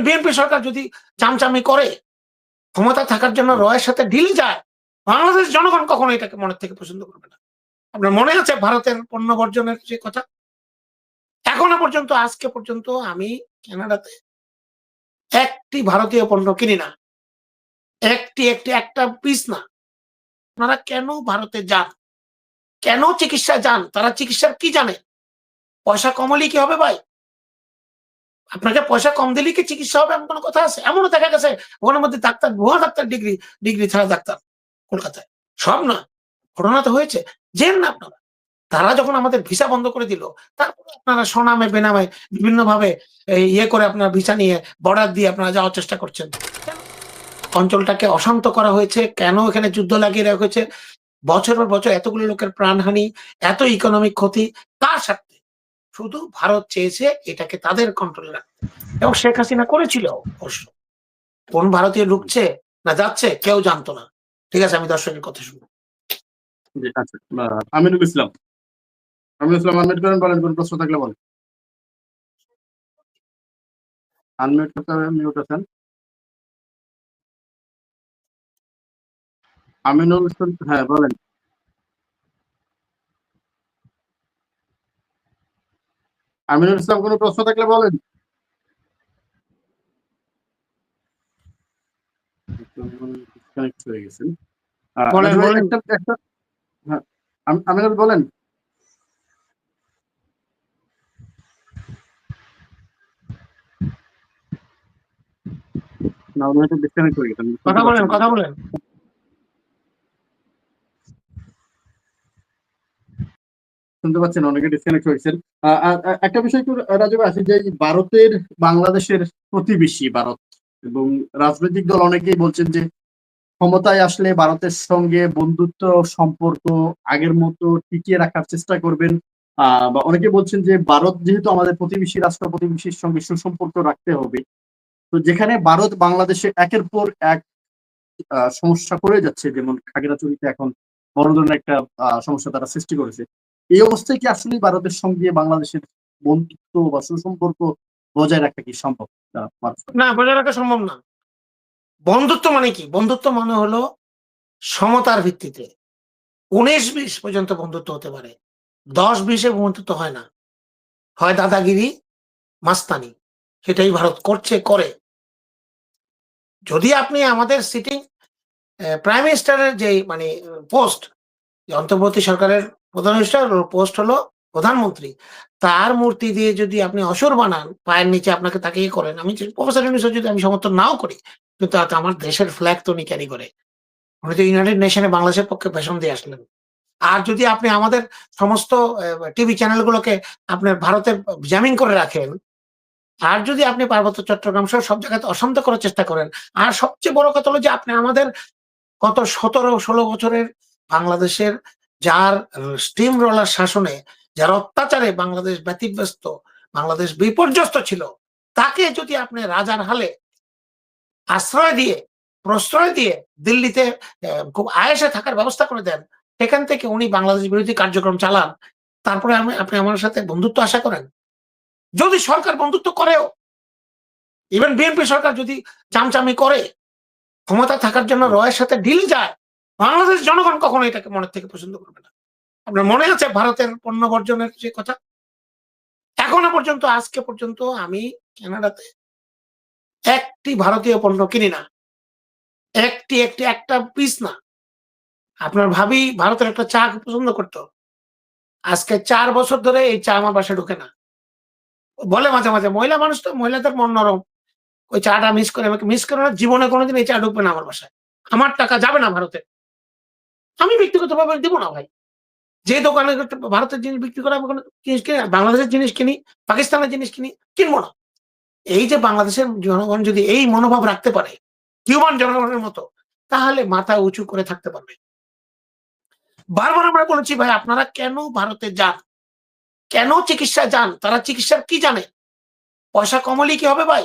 Even BNP সরকার যদি চামচামি করে ক্ষমতা থাকার জন্য রয়ের সাথে ডিল যায়, বাংলাদেশ জনগণ কখনো এটাকে মনের থেকে পছন্দ করবে না। আপনার মনে আছে ভারতের পণ্য বর্জনের যে কথা? এখনও পর্যন্ত, আজকে পর্যন্ত আমি কানাডাতে একটি ভারতীয় পণ্য কিনি না। একটি একটি, একটা পিস না। আপনারা কেন ভারতে যান? কেন চিকিৎসা যান? তারা চিকিৎসার কি জানে? পয়সা কমলি কি হবে ভাই? আপনাকে পয়সা কম দিলেই কি চিকিৎসা হবে? এমন কোনো কথা আছে? এমনও দেখা গেছে ওখানের মধ্যে ডাক্তার ভুয়া ডাক্তার ডিগ্রি ডিগ্রি ছাড়া ডাক্তার কলকাতায়। সব না ঘটনা তো হয়েছে। জেন না আপনারা। তারা যখন আমাদের ভিসা বন্ধ করে দিল, তারপর আপনারা সনামে, বেনামে বিভিন্ন ভাবে ইয়ে করে আপনার ভিসা নিয়ে বর্ডার দিয়ে আপনারা যাওয়ার চেষ্টা করছেন। অঞ্চলটাকে অশান্ত করা হয়েছে। কেন এখানে যুদ্ধ লাগিয়ে রাখা হয়েছে? বছর পর বছর এতগুলো লোকের প্রাণহানি, এত ইকোনমিক ক্ষতি কার স্বার্থে শুধু ভারত চেয়েছে এটাকে তাদের কন্ট্রোলে রাখতে। এবং শেখ হাসিনা করেছিল অবশ্য। কোন ভারতীয় ঢুকছে না যাচ্ছে কেউ জানতো না। ঠিক আছে, আমি দর্শকের কথা শুনব। আচ্ছা আমিনুল ইসলাম। আমিনুল ইসলাম আনমিউট করেন, বলেন, কোন প্রশ্ন থাকলে বলেন। আনমিউট করতে হবে মিউট আছেন। আমিনুল ইসলাম হ্যাঁ বলেন। আমিনুল ইসলাম কোনো প্রশ্ন থাকলে বলেন। হয়ে গেছেন। বলেন, আমিনুল কথা কথা শুনতে পাচ্ছেন অনেকে ডিসকানেক্ট হয়েছেন। একটা বিষয় একটু রাজু ভাই আছে যে ভারতের, বাংলাদেশের প্রতিবেশী ভারত এবং রাজনৈতিক দল অনেকেই বলছেন যে ক্ষমতায় আসলে ভারতের সঙ্গে বন্ধুত্ব সম্পর্ক আগের মতো টিকিয়ে রাখার চেষ্টা করবেন। বা অনেকে বলছেন যে ভারত যেহেতু আমাদের প্রতিবেশী রাষ্ট্র, প্রতিবেশীর সঙ্গে সুসম্পর্ক রাখতে হবে। তো যেখানে ভারত বাংলাদেশে একের পর এক সমস্যা করে যাচ্ছে, যেমন খাগড়াছড়িতে এখন বড় ধরনের একটা সমস্যা তারা সৃষ্টি করেছে। এই অবস্থায় কি আসলে ভারতের সঙ্গে বাংলাদেশের বন্ধুত্ব বা সুসম্পর্ক বজায় রাখা কি সম্ভব? না বজায় রাখা সম্ভব না। বন্ধুত্ব মানে কি? বন্ধুত্ব মানে হলো সমতার ভিত্তিতে। উনিশ বিশ পর্যন্ত বন্ধুত্ব হতে পারে। দশ বিশে বন্ধুত্ব হয় না। হয় দাদাগিরি, মাস্তানি। সেটাই ভারত করছে, করে। যদি আপনি আমাদের সিটিং প্রাইম মিনিস্টারের যে মানে পোস্ট অন্তর্বর্তী সরকারের প্রধান মিনিস্টার পোস্ট হলো প্রধানমন্ত্রী। তার মূর্তি দিয়ে যদি আপনি অসুর বানান, পায়ের নিচে আপনাকে তাকে করেন। আমি প্রফেসর ইউনিভার্সিটি যদি আমি সমর্থন নাও করি, কিন্তু তাতে আমার দেশের ফ্ল্যাগ তো উনি ক্যারি করে। উনি তো ইউনাইটেড নেশনে বাংলাদেশের পক্ষে ভাষণ দিয়ে আসলেন। আর যদি আপনি আমাদের সমস্ত টিভি চ্যানেলগুলোকে আপনার ভারতের জ্যামিং করে রাখেন, আর যদি আপনি পার্বত্য চট্টগ্রাম সহ সব জায়গাতে অশান্ত করার চেষ্টা করেন, আর সবচেয়ে বড় কথা হলো যে আপনি আমাদের গত সতেরো, ষোলো বছরের বাংলাদেশের যার স্টিম রোলার শাসনে যার অত্যাচারে বাংলাদেশ ব্যতিব্যস্ত বাংলাদেশ বিপর্যস্ত ছিল তাকে যদি আপনি রাজার হালে আশ্রয় দিয়ে প্রশ্রয় দিয়ে দিল্লিতে খুব আয়েসে থাকার ব্যবস্থা করে দেন সেখান থেকে উনি বাংলাদেশ বিরোধী কার্যক্রম চালান তারপরে আমি আপনি আমার সাথে বন্ধুত্ব আশা করেন। যদি সরকার বন্ধুত্ব করেও ইভেন বিএনপি সরকার যদি চামচামি করে ক্ষমতা থাকার জন্য রয়ের সাথে ডিল যায় বাংলাদেশ জনগণ কখনো এটাকে মনের থেকে পছন্দ করবে না। আপনার মনে আছে ভারতের পণ্য বর্জনের যে কথা? এখনও পর্যন্ত, আজকে পর্যন্ত আমি কানাডাতে একটি ভারতীয় পণ্য কিনি না। একটি একটি, একটা পিস না। আপনার ভাবি ভারতের একটা চা পছন্দ করতো। আজকে চার বছর ধরে এই চা আমার বাসায় ঢুকে না। বলে মাঝে মাঝে, মহিলা মানুষ তো, মহিলাদের মন নরম। ওই চাটা মিস করে আমাকে মিস করে না, জীবনে কোনোদিন এই চা ঢুকবে না আমার বাসায়। আমার টাকা যাবে না ভারতে। আমি ব্যক্তিগতভাবে দিব না ভাই। যে দোকানে ভারতের জিনিস বিক্রি করে কোনো জিনিস কিনি বাংলাদেশের জিনিস কিনি, পাকিস্তানের জিনিস কিনি, কিনবো না। এই যে বাংলাদেশের জনগণ যদি এই মনোভাব রাখতে পারে কিউবান জনগণের মতো, তাহলে মাথা উঁচু করে থাকতে পারবে। বারবার আমরা বলেছি ভাই, আপনারা কেন ভারতে যান? কেন চিকিৎসা যান? তারা চিকিৎসার কি জানে? পয়সা কমলেই কি হবে ভাই?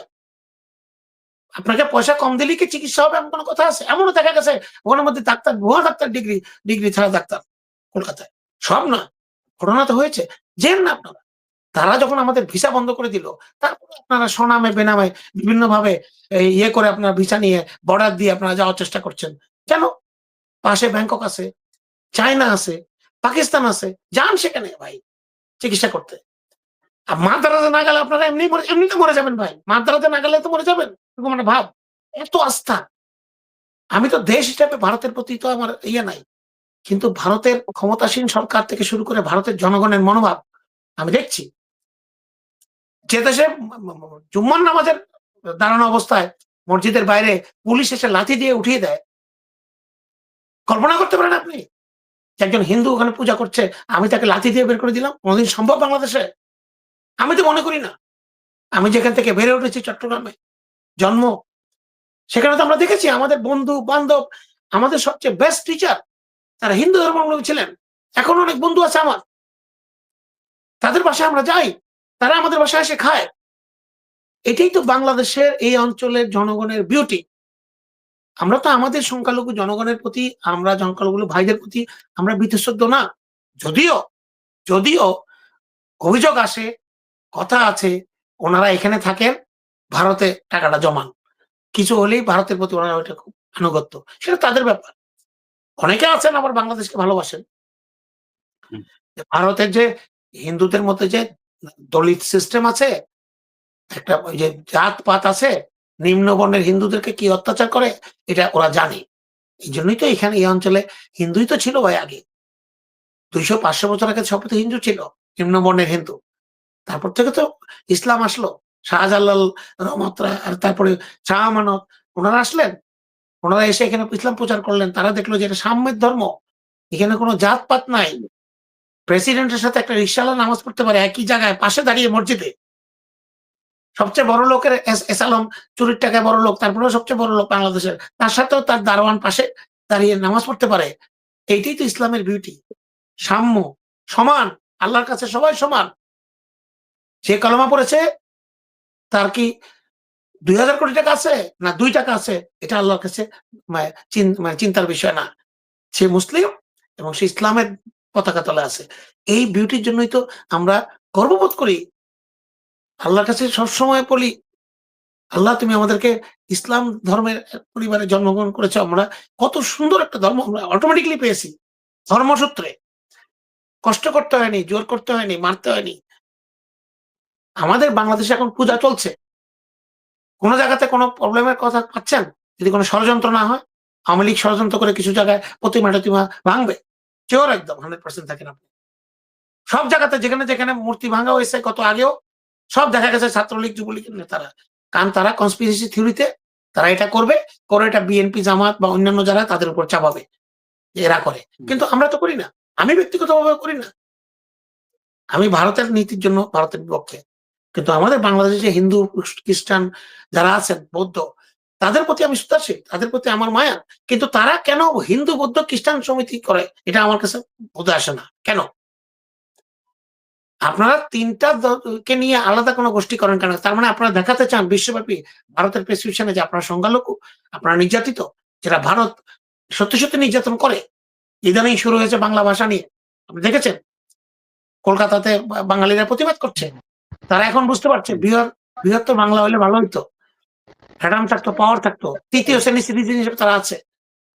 আপনাকে পয়সা কম দিলেই কি চিকিৎসা হবে? এমন কোনো কথা আছে? এমনও দেখা গেছে ওখানের মধ্যে ডাক্তার ভুয়া ডাক্তার ডিগ্রি ডিগ্রি ছাড়া ডাক্তার কলকাতায়। সব না ঘটনা তো হয়েছে। জেন না আপনারা। তারা যখন আমাদের ভিসা বন্ধ করে দিল, তারপর আপনারা সনামে বেনামে বিভিন্ন ভাবে ইয়ে করে আপনার ভিসা নিয়ে বর্ডার দিয়ে আপনারা যাওয়ার চেষ্টা করছেন। কেন? পাশে ব্যাংকক আছে, চায়না আছে, পাকিস্তান আছে, যান সেখানে ভাই চিকিৎসা করতে। আর মাদ্রাজে না গেলে আপনারা এমনি মরে- এমনিতে মরে যাবেন ভাই। মাদ্রাজে না গেলে তো মরে যাবেন। এরকম একটা ভাব, এত আস্থা। আমি তো দেশ হিসাবে ভারতের প্রতি তো আমার ইয়ে নাই। কিন্তু ভারতের ক্ষমতাসীন সরকার থেকে শুরু করে ভারতের জনগণের মনোভাব আমি দেখছি। যে দেশে জুম্মান নামাজের দাঁড়ানো অবস্থায় মসজিদের বাইরে পুলিশ এসে লাঠি দিয়ে উঠিয়ে দেয়। কল্পনা করতে পারেন আপনি? একজন হিন্দু ওখানে পূজা করছে, আমি তাকে লাঠি দিয়ে বের করে দিলাম, কোনোদিন সম্ভব বাংলাদেশে? আমি তো মনে করি না। আমি যেখান থেকে বেড়ে উঠেছি চট্টগ্রামে। জন্ম। সেখানে তো আমরা দেখেছি আমাদের বন্ধু, বান্ধব, আমাদের সবচেয়ে বেস্ট টিচার তারা হিন্দু ধর্মাবলম্বী ছিলেন। এখন অনেক বন্ধু আছে আমার। তাদের বাসায় আমরা যাই, তারা আমাদের বাসায় এসে খায়। এটাই তো বাংলাদেশের এই অঞ্চলের জনগণের বিউটি আমরা তো আমাদের সংখ্যালঘু জনগণের প্রতি, আমরা সংখ্যালঘু ভাইদের প্রতি, আমরা বিতশ্রদ্ধ না। যদিও যদিও অভিযোগ আসে, কথা আছে, ওনারা এখানে থাকেন ভারতে টাকাটা জমান কিছু হলেই ভারতের প্রতি ওনারা ওইটা খুব আনুগত্য। সেটা তাদের ব্যাপার। অনেকে আছেন আবার বাংলাদেশকে ভালোবাসেন। ভারতের যে হিন্দুদের মধ্যে যে দলিত সিস্টেম আছে একটা ওই যে জাত পাত আছে নিম্ন বর্ণের হিন্দুদেরকে কি অত্যাচার করে এটা ওরা জানে। এই জন্যই তো এখানে এই অঞ্চলে হিন্দুই তো ছিল ভাই আগে। দুইশো পাঁচশো বছর আগে সব হিন্দু ছিল নিম্ন বর্ণের হিন্দু। তারপর থেকে তো ইসলাম আসলো। শাহজালাল রহমতরা আর তারপরে শাহ আমানত, ওনারা আসলেন। ওনারা এসে এখানে ইসলাম প্রচার করলেন। তারা দেখল যে এটা সাম্যের ধর্ম। এখানে কোনো জাতপাত নাই। প্রেসিডেন্টের সাথে একটা রিক্সাওয়ালা নামাজ পড়তে পারে, একই জায়গায়, পাশে দাঁড়িয়ে মসজিদে। সবচেয়ে বড় লোকের এস- এসালম চুরির টাকায় বড় লোক, তারপরেও সবচেয়ে বড় লোক বাংলাদেশের। তার সাথেও তার দারোয়ান পাশে দাঁড়িয়ে নামাজ পড়তে পারে। এইটাই তো ইসলামের বিউটি সাম্য, সমান, আল্লাহর কাছে সবাই সমান। যে কলমা পড়েছে তার কি দুই হাজার কোটি টাকা আছে না দুই টাকা আছে? এটা আল্লাহর কাছে মানে মানে চিন্তার বিষয় না। সে মুসলিম এবং সে ইসলামের পতাকা তলে আছে। এই বিউটির জন্যই তো আমরা গর্ববোধ করি। আল্লাহর কাছে সবসময় বলি, আল্লাহ, তুমি আমাদেরকে ইসলাম ধর্মের পরিবারে জন্মগ্রহণ করেছ। আমরা কত সুন্দর একটা ধর্ম আমরা অটোমেটিকলি পেয়েছি। ধর্মসূত্রে। কষ্ট করতে হয়নি, জোর করতে হয়নি, মারতে হয়নি। আমাদের বাংলাদেশে এখন পূজা চলছে। কোন জায়গাতে কোনো প্রবলেমের কথা পাচ্ছেন? যদি কোনো ষড়যন্ত্র না হয় আওয়ামী লীগ ষড়যন্ত্র করে কিছু জায়গায় প্রতিমা টতিমা ভাঙবে? চিওর একদম হান্ড্রেড পার্সেন্ট থাকেন আপনি। সব জায়গাতে যেখানে যেখানে মূর্তি ভাঙা হয়েছে কত আগেও সব দেখা গেছে ছাত্রলীগ যুবলীগের নেতারা। কারণ তারা কনস্পিরেসি থিওরিতে তারা এটা করবে করে এটা বিএনপি জামাত বা অন্যান্য যারা তাদের উপর চাপাবে যে এরা করে। কিন্তু আমরা তো করি না। আমি ব্যক্তিগতভাবে করি না। আমি ভারতের নীতির জন্য ভারতের বিপক্ষে কিন্তু আমাদের বাংলাদেশে যে হিন্দু, খ্রিস্টান যারা আছেন, বৌদ্ধ, তাদের প্রতি আমি সুতাশীল তাদের প্রতি আমার মায়া। কিন্তু তারা কেন হিন্দু, বৌদ্ধ, খ্রিস্টান সমিতি করে? এটা আমার কাছে বোধ আসে না। কেন? আপনারা তিনটা কে নিয়ে আলাদা কোনো গোষ্ঠী করেন কেন? তার মানে আপনারা দেখাতে চান বিশ্বব্যাপী ভারতের প্রেসক্রিপশনে যে আপনারা সংখ্যালঘু, আপনারা নির্যাতিত, যেটা ভারত সত্যি সত্যি নির্যাতন করে। ইদানিং শুরু হয়েছে বাংলা ভাষা নিয়ে। আপনি দেখেছেন? কলকাতাতে বাঙালিরা প্রতিবাদ করছে। তারা এখন বুঝতে পারছে, বৃহৎ, বৃহত্তর বাংলা হলে ভালো হইতো। ফ্রিডম থাকতো, পাওয়ার থাকতো। তৃতীয় শ্রেণি সিটিজেন হিসেবে তারা আছে।